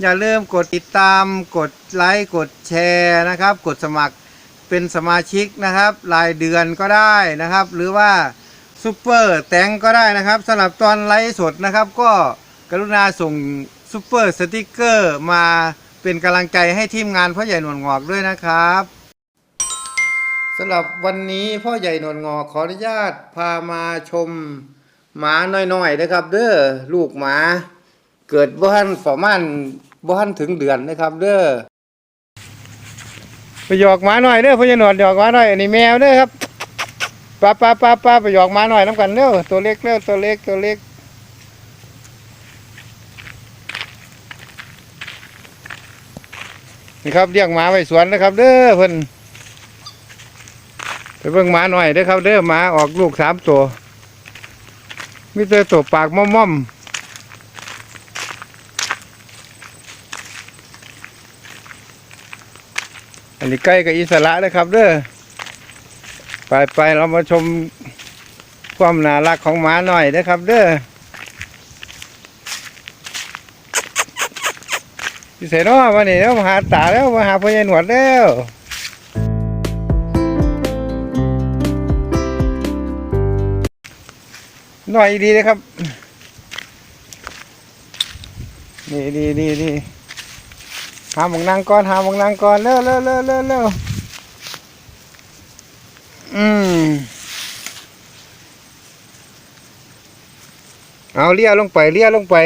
อย่าลืมกดติดตาม กดไลค์ กดแชร์นะครับ กดสมัครเป็นสมาชิกนะครับ รายเดือนก็ได้นะครับ หรือว่าซูเปอร์แตงก็ได้นะครับสำหรับตอนไลฟ์สดนะครับ ก็กรุณาส่งซูเปอร์สติกเกอร์มาเป็นกำลังใจให้ทีมงานพ่อใหญ่หนวดงอกด้วยนะครับสำหรับวันนี้พ่อใหญ่หนวดงอกขออนุญาตพามาชมหมาน้อยๆนะครับ เด้อลูกหมาเกิดบ้านประมาณ บ้านถึงเดือนนะครับเด้อไปหยอกหมาหน่อยเด้อพญ่หนวดหยอกหมาหน่อยอันนี้แมวเด้อครับป้าป้าป้าป้าไปหยอกหมาหน่อยน้ำกันเด้อตัวเล็กเด้อตัวเล็กตัวเล็กนี่ครับเลี้ยงหมาไว้สวนนะครับ เด้อเพิ่นไปเบิ่งหมาหน่อยเด้อครับ เด้อหมาออกลูกสามตัวมีแต่ตัวปากม่อมๆ นนี้ใกล้กับอิสระนะครับเด้อไปไปเรามาชมความน่ารักของหมาหน่อยนะครับ เด้อพี่เสนาะวันนี้แล้วมาหาตาแล้วมาหาพ่อใหญ่หนวดแล้วหน่อยดีเลยครับ นี่ดีดีดี หาหมองนางก่อนหาหมองนางก่อนเร็วเร็วเร็วเร็วเร็วอืมเอาเลี้ยลงไปเลี้ยลงไป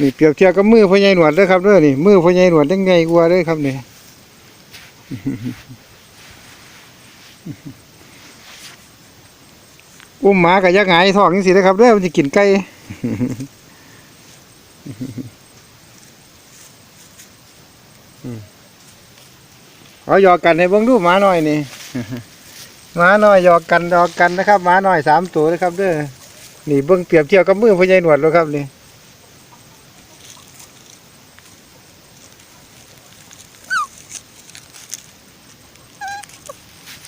นี่เปรียบเทียบกับมือพ่อใหญ่หนวดเด้อครับเด้อนี่มือพ่อใหญ่หนวดยังไงกว่าเด้อครับนี่อุ้มหมากับยักษ์หงทองจังสิเด้อครับเด้อมันจะกินไก่ เอาหยอกกันให้เบิ่งดูหมาหน่อยนี่หมาหน่อยหยอกกันหยอกกันนะครับหมาหน่อยสามตัวนะครับเด้อนี่เบิ่งเปรียบเทียบกับมือพ่อใหญ่หนวดแล้วครับนี่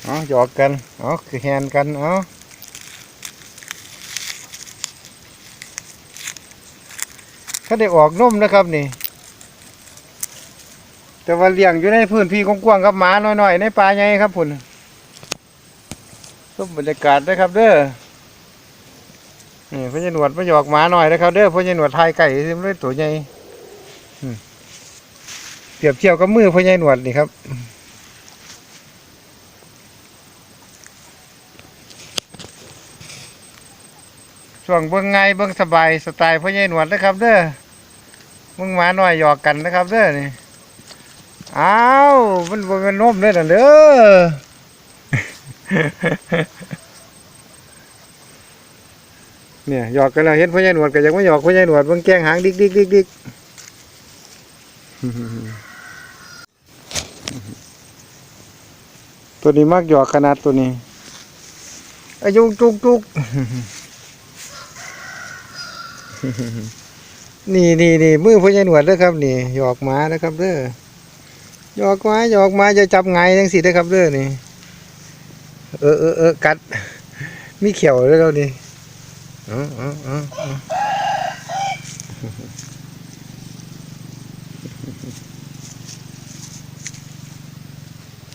เอาหยอกกันเอคือแฮนกันเอาถ้าได้ออกนมนะครับนี่ แต่ว่าเลี้ยงอยู่ในพื้นที่กว้างๆครับหมาน้อยๆในป่าใหญ่ครับพุ่นชมบรรยากาศนะครับเด้อนี่พ่อใหญ่หนวดมาหยอกหมาหน่อยนะครับเด้อพ่อใหญ่หนวดทายไก่ซิมเลยตัวใหญ่เปรียบเทียบกับมือพ่อใหญ่หนวดนี่ครับช่วงเบิ่งไงเบิ่งสบายสไตล์พ่อใหญ่หนวดนะครับเด้อ เบิ่งมาหน่อยหยอกกันนะครับเด้อนี่อ้าวมันมันนมเด้อน่ะเด้อเนี่ยหยอกกันแล้วเห็นพ่อใหญ่หนวดก็ยังไม่หยอกพ่อใหญ่หนวดเบิ่งแกล้งหางดิกดิกดิกดิกตัวนี้มากหยอกขนาดตัวนี้อายุจุกจุก นี่นี่นี่มือพ่อใหญ่หนวดเด้อครับ นี่หยอกหมานะครับเด้อหยอกหมาหยอกหมาจะจับไงจังสิเด้อครับเด้อนี่ เออเออเออกัด มีเขียวด้วยแล้วนี่อ๋ออ๋ออ๋ออ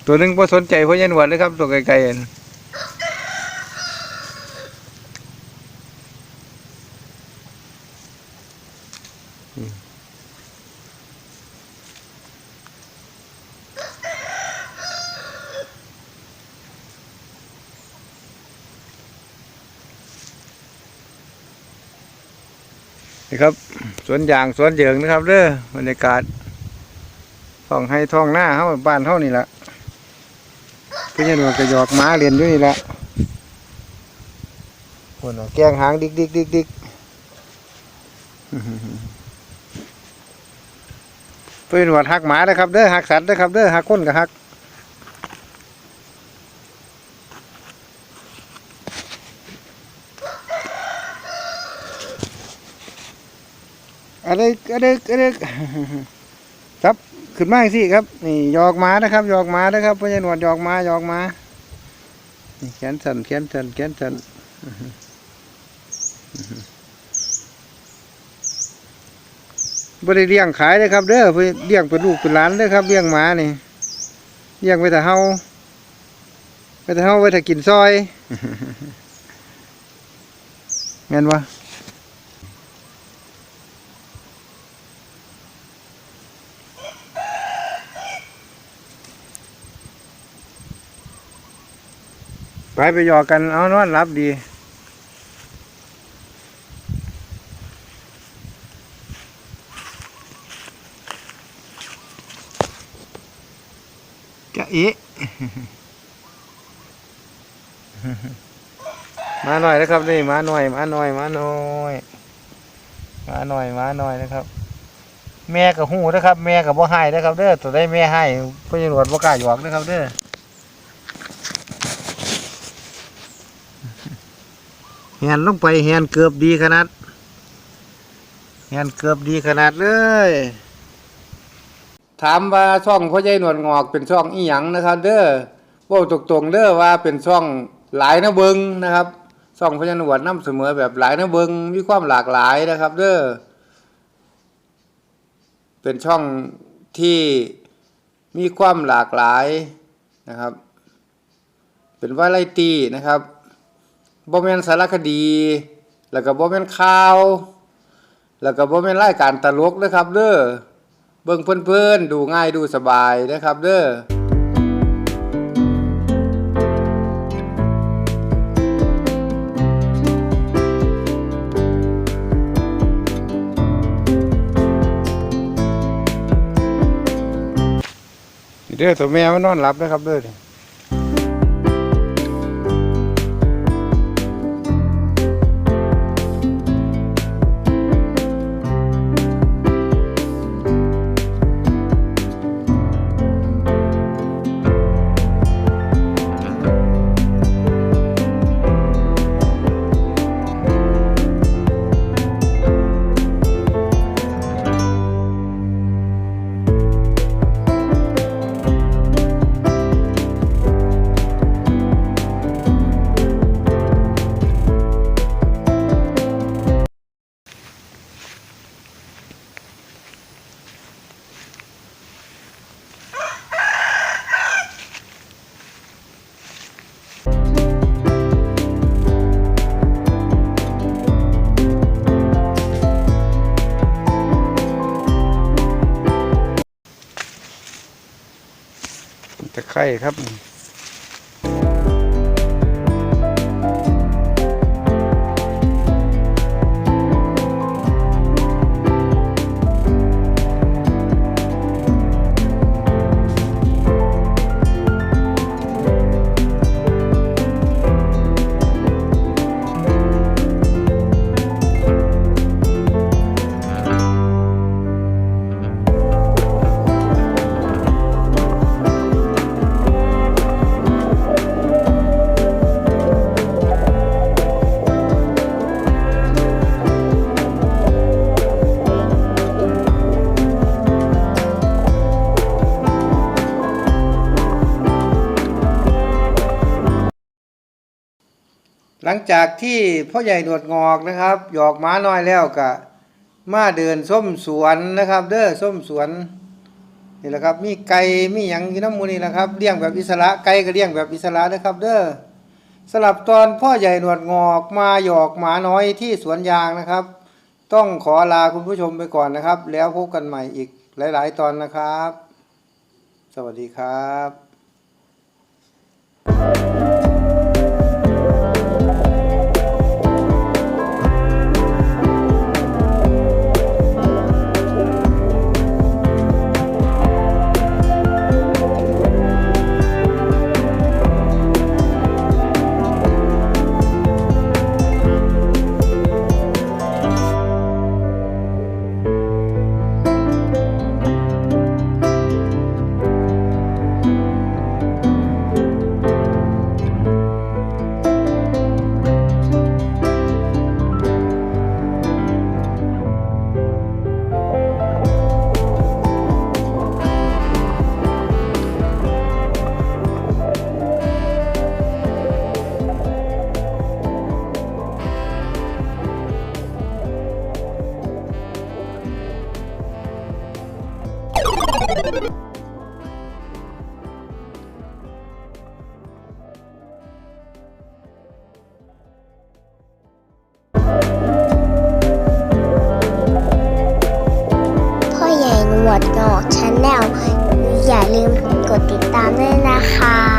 ตัวหนึงพอสนใจพราะยันหวดเลยครับตัวไกลๆ นี่ครับสวนยางสวนเหยิงนะครับเด้อบรรยากาศท้องให้ท้องหน้าเฮาบ้านเฮานี่แหละเพื่อนว่าก็หยอกม้าเรียนอยู่นี่แหละคนว่าแกงหางดิกดิกดิกดิก เพื่อนวดหักหมาเด้ครับเด้อหักสัตว์เด้ครับเด้อหักคนกับหักอะไรอะไรอะไรครับขึ้นมาสิครับนี่หยอกหมานะครับหยอกหมานะครับเพื่อนหนวดหยอกหมาหยอกหมานี่แขนสั่นแขนสั่นแขนสั่น บ่ได้เลี้ยงขายเลยครับ เด้อไปเลี้ยงเป็นลูกเป็นหลานเด้อครับเลี้ยงหมานี่เลี้ยงไว้แต่เฮาไว้แต่เฮาไว้แต่กินซอยแม่นวะไปไปยอกกันเอานอนรับดี จะอี มา หน่อยนะครับนี่มาหน่อยมาหน่อยมาหน่อยมาหน่อยมาหน่อยนะครับ แม่กับหูนะครับ แม่กับบ่ให้นะครับ เด้อตัวได้แม่ให้พื่อนหนวดบ่กล้าหยอกนะครับ เด้อแหนลงไปแหนเกือบดีขนาดแหนเกือบดีขนาดเลยถามว่าช่องพ่อใหญ่หนวดงอกเป็นช่องอีหยังนะครับ เด้อว่าตรงๆเด้อว่าเป็นช่องหลายนะเบิงนะครับ ช่องพ่อใหญ่หนวดนำเสมอแบบหลายนะเบิงมีความหลากหลายนะครับ เด้อเป็นช่องที่มีความหลากหลายนะครับ เป็นวาไรตีนะครับบ่แม่นสารคดี แล้วก็บ่แม่นข่าว แล้วก็บ่แม่นรายการตลกนะครับ เด้อเบิ่งเพื่อนๆดูง่ายดูสบายนะครับ เด้อ เด้อตัวแม่มันนอนหลับนะครับเด้อ ตะไคร่ครับ หลังจากที่พ่อใหญ่หนวดงอกนะครับหยอกม้าน้อยแล้วก็มาเดินส้มสวนนะครับ เด้อส้มสวนนี่แหละครับมีไก่มีหยังอยู่น้ำมูนี่แหละครับเลี้ยงแบบอิสระไก่ก็เลี้ยงแบบอิสระนะครับ เด้อสลับตอนพ่อใหญ่หนวดงอกมาหยอกหมาน้อยที่สวนยางนะครับ ต้องขอลาคุณผู้ชมไปก่อนนะครับ แล้วพบกันใหม่อีกหลาย ๆ ตอนนะครับ สวัสดีครับ ดติดตามด้วยนะคะ